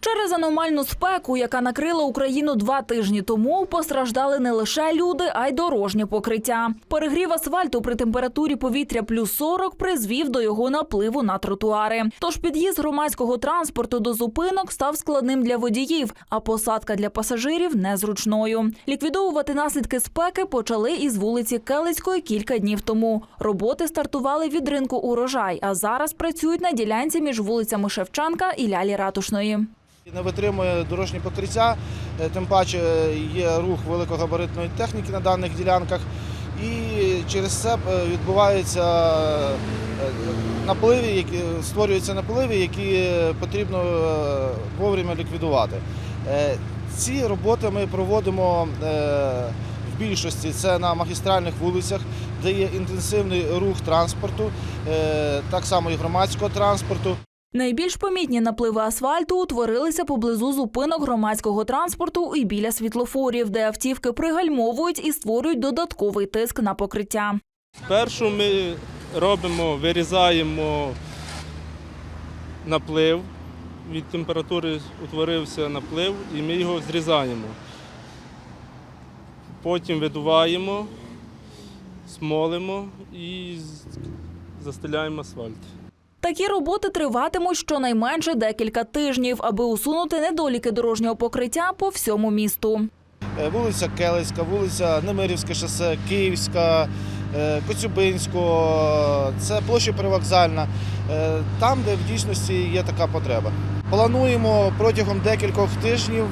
Через аномальну спеку, яка накрила Україну два тижні тому, постраждали не лише люди, а й дорожнє покриття. Перегрів асфальту при температурі повітря плюс 40 призвів до його напливу на тротуари. Тож під'їзд громадського транспорту до зупинок став складним для водіїв, а посадка для пасажирів незручною. Ліквідовувати наслідки спеки почали із вулиці Келицької кілька днів тому. Роботи стартували від ринку урожай, а зараз працюють на ділянці між вулицями Шевченка і Лялі Ратушної. Не витримує дорожні покриття, е, тим паче є рух великогабаритної техніки на даних ділянках, і через це е, відбуваються е, напливи, які створюються напливи, які потрібно вовремя ліквідувати. Ці роботи ми проводимо в більшості це на магістральних вулицях, де є інтенсивний рух транспорту, так само і громадського транспорту. Найбільш помітні напливи асфальту утворилися поблизу зупинок громадського транспорту і біля світлофорів, де автівки пригальмовують і створюють додатковий тиск на покриття. Першу ми робимо, вирізаємо наплив. Від температури утворився наплив і ми його зрізаємо. Потім видуваємо, смолимо і застеляємо асфальт. Такі роботи триватимуть щонайменше декілька тижнів, аби усунути недоліки дорожнього покриття по всьому місту. Е, вулиця Келицька, вулиця Немирівське шосе, Київська, е, Коцюбинського, це площа Привокзальна, е, там, де в дійсності є така потреба. Плануємо протягом декількох тижнів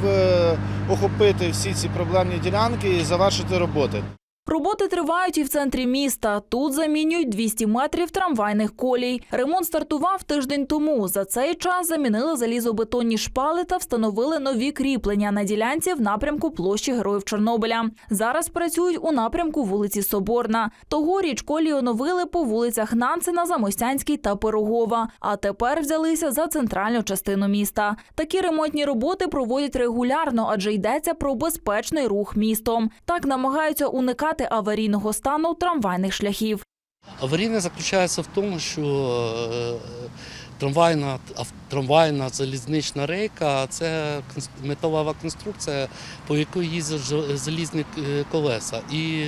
охопити всі ці проблемні ділянки і завершити роботи. Роботи тривають і в центрі міста. Тут замінюють 200 метрів трамвайних колій. Ремонт стартував тиждень тому. За цей час замінили залізобетонні шпали та встановили нові кріплення на ділянці в напрямку площі Героїв Чорнобиля. Зараз працюють у напрямку вулиці Соборна. Тогоріч колії оновили по вулицях Нанцина, Замостянській та Пирогова. А тепер взялися за центральну частину міста. Такі ремонтні роботи проводять регулярно, адже йдеться про безпечний рух містом. Так намагаються уникати аварійного стану трамвайних шляхів. Аварійне заключається в тому, що е, трамвайна, трамвайна залізнична рейка це металева конструкція, по якій їздять залізні е, колеса. І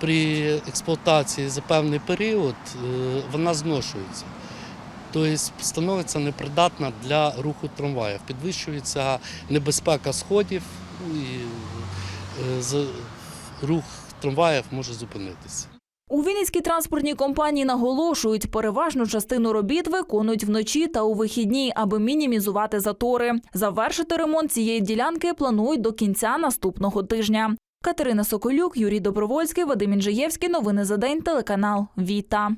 при експлуатації за певний період е, вона зношується. Тобто становиться непридатна для руху трамваїв. Підвищується небезпека сходів ну, і рух трамваїв може зупинитися. У Вінницькій транспортній компанії наголошують, переважну частину робіт виконують вночі та у вихідні, аби мінімізувати затори. Завершити ремонт цієї ділянки планують до кінця наступного тижня. Катерина Соколюк, Юрій Добровольський, Вадим Інжиєвський. Новини за день. Телеканал Віта.